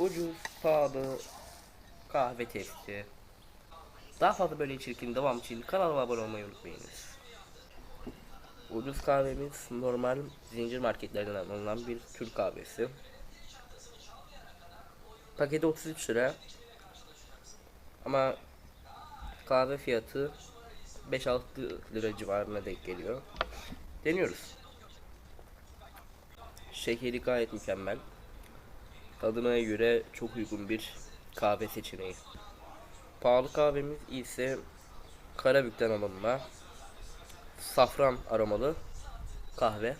Ucuz, pahalı, kahve testi. Daha fazla böyle içerikin devam için kanalıma abone olmayı unutmayınız. Ucuz kahvemiz normal zincir marketlerden alınan bir Türk kahvesi. Paketi 33 lira. Ama kahve fiyatı 5-6 lira civarına denk geliyor. Deniyoruz. Şekeri gayet mükemmel. Tadına göre çok uygun bir kahve seçeneği. Pahalı kahvemiz ise Karabük'ten alınma safran aromalı kahve.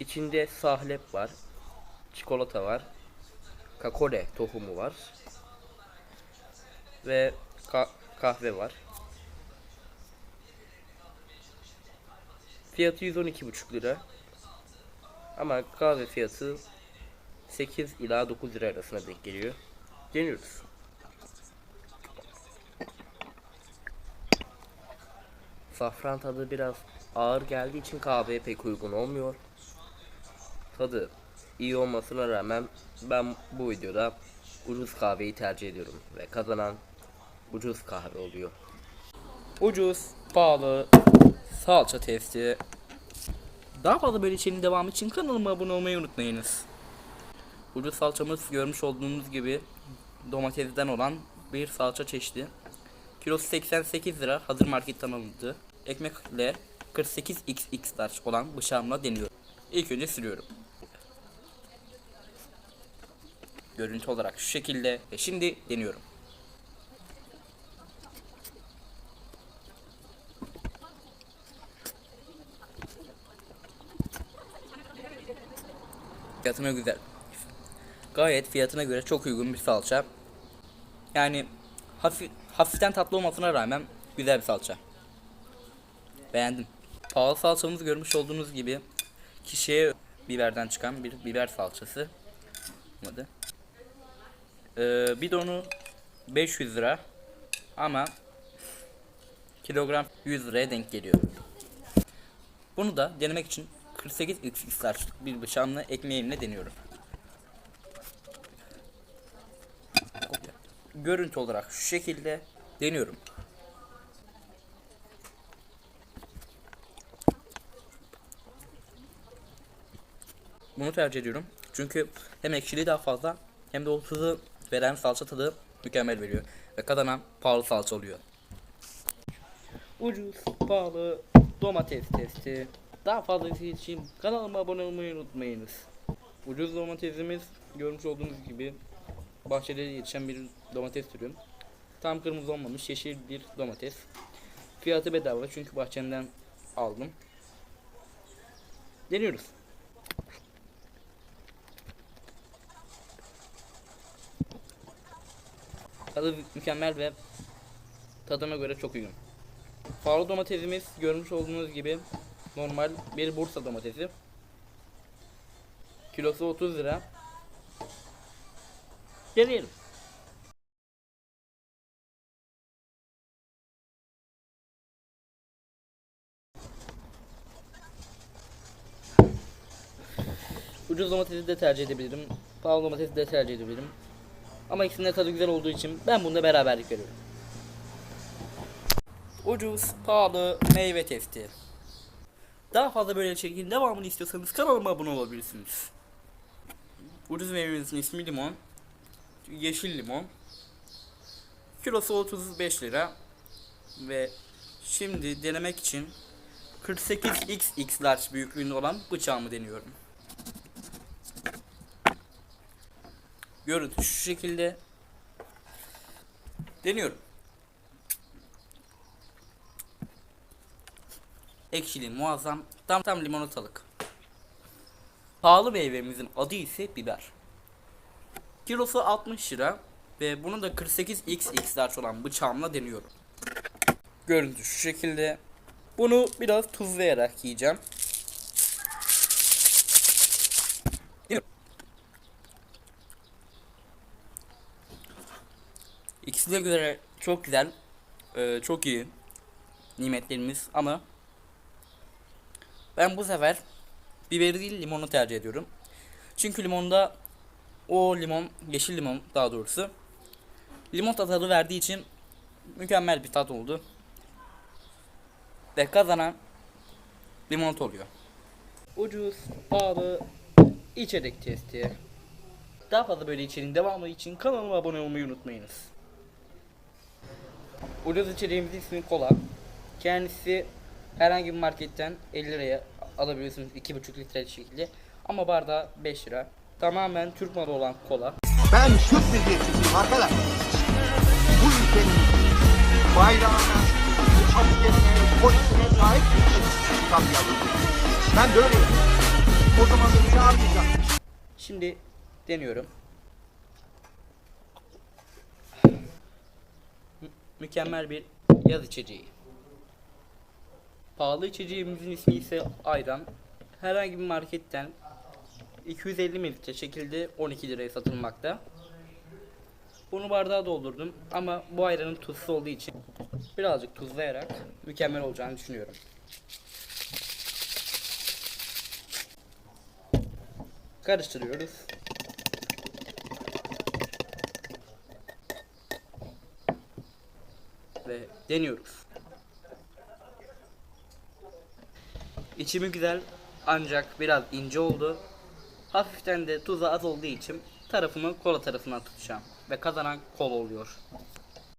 İçinde sahlep var, çikolata var, kakole tohumu var ve ka- kahve var. Fiyatı 112,5 lira. Ama kahve fiyatı 8 ila 9 lira arasına denk geliyor. Deniyoruz. Safran tadı biraz ağır geldiği için kahveye pek uygun olmuyor. Tadı iyi olmasına rağmen ben bu videoda ucuz kahveyi tercih ediyorum ve kazanan ucuz kahve oluyor. Ucuz, pahalı, salça testi. Daha fazla böyle içeriğin devamı için kanalıma abone olmayı unutmayınız. Ucuz salçamız görmüş olduğunuz gibi domatesden olan bir salça çeşidi. Kilosu 88 lira hazır marketten alındı. Ekmekle 48xx large olan bıçağımla deniyorum. İlk önce sürüyorum. Görüntü olarak şu şekilde ve şimdi deniyorum. Fiyatına güzel. Gayet fiyatına göre çok uygun bir salça. Yani hafif, hafiften tatlı olmasına rağmen güzel bir salça. Beğendim. Pahalı salçamızı görmüş olduğunuz gibi kişiye biberden çıkan bir biber salçası. Adı. Ee, bidonu 500 lira ama kilogram 100 liraya denk geliyor. Bunu da denemek için 48 xx'lar bir bıçağımla ekmeğimle deniyorum. Görüntü olarak şu şekilde deniyorum. Bunu tercih ediyorum. Çünkü hem ekşiliği daha fazla hem de o tuzu veren salça tadı mükemmel veriyor. Ve kazanan pahalı salça oluyor. Ucuz, pahalı, domates testi. Daha fazlası için kanalıma abone olmayı unutmayınız. Ucuz domatesimiz görmüş olduğunuz gibi bahçede yetişen bir domates türü. Tam kırmızı olmamış yeşil bir domates. Fiyatı bedava çünkü bahçemden aldım. Deniyoruz. Tadı mükemmel ve tadıma göre çok uygun. Pahalı domatesimiz görmüş olduğunuz gibi normal bir Bursa domatesi. Kilosu 30 lira. Deneyelim. Ucuz domatesi de tercih edebilirim. Pahalı domatesi de tercih edebilirim. Ama ikisinin de tadı güzel olduğu için ben bunda beraberlik veriyorum. Ucuz, pahalı, meyve testi. Daha fazla böyle içeriğin devamını istiyorsanız kanalıma abone olabilirsiniz. Ucuz meyvemizin ismi limon. Yeşil limon. Kilosu 35 lira. Ve şimdi denemek için 48xx large büyüklüğünde olan bıçağımı deniyorum. Görüntü şu şekilde. Deniyorum. Ekşili, muazzam, tam tam limonatalık. Pahalı meyvemizin adı ise biber. Kilosu 60 lira ve bunu da 48x large olan bıçağımla deniyorum. Görüntü şu şekilde. Bunu biraz tuzlayarak yiyeceğim. İkisine göre çok güzel, çok iyi nimetlerimiz ama ben bu sefer biberi değil limonu tercih ediyorum. Çünkü limonda o limon, yeşil limon daha doğrusu limon tadı verdiği için mükemmel bir tat oldu. Ve kazanan limonata oluyor. Ucuz, pahalı, içerik testi. Daha fazla böyle içeriğin devamı için kanalıma abone olmayı unutmayınız. Ucuz içeriğimizin ismi kola. Kendisi herhangi bir marketten 50 liraya alabiliyorsunuz 2,5 litre şekilde. Ama bardağı 5 lira. Tamamen Türk malı olan kola. Ben Türk milliyetçisiyim arkadaş. Bu ülkenin bayrağına, askerine, polisine sahip bir tabiatım. Ben böyleyim. O zaman beni almayacak. Şimdi deniyorum. Mü- mükemmel bir yaz içeceği. Pahalı içeceğimizin ismi ise ayran. Herhangi bir marketten 250 mililitre şekilde 12 liraya satılmakta. Bunu bardağa doldurdum ama bu ayranın tuzsuz olduğu için birazcık tuzlayarak mükemmel olacağını düşünüyorum. Karıştırıyoruz. Ve deniyoruz. İçimi güzel ancak biraz ince oldu. Hafiften de tuzu az olduğu için tarafımı kola tarafından tutacağım. Ve kazanan kola oluyor.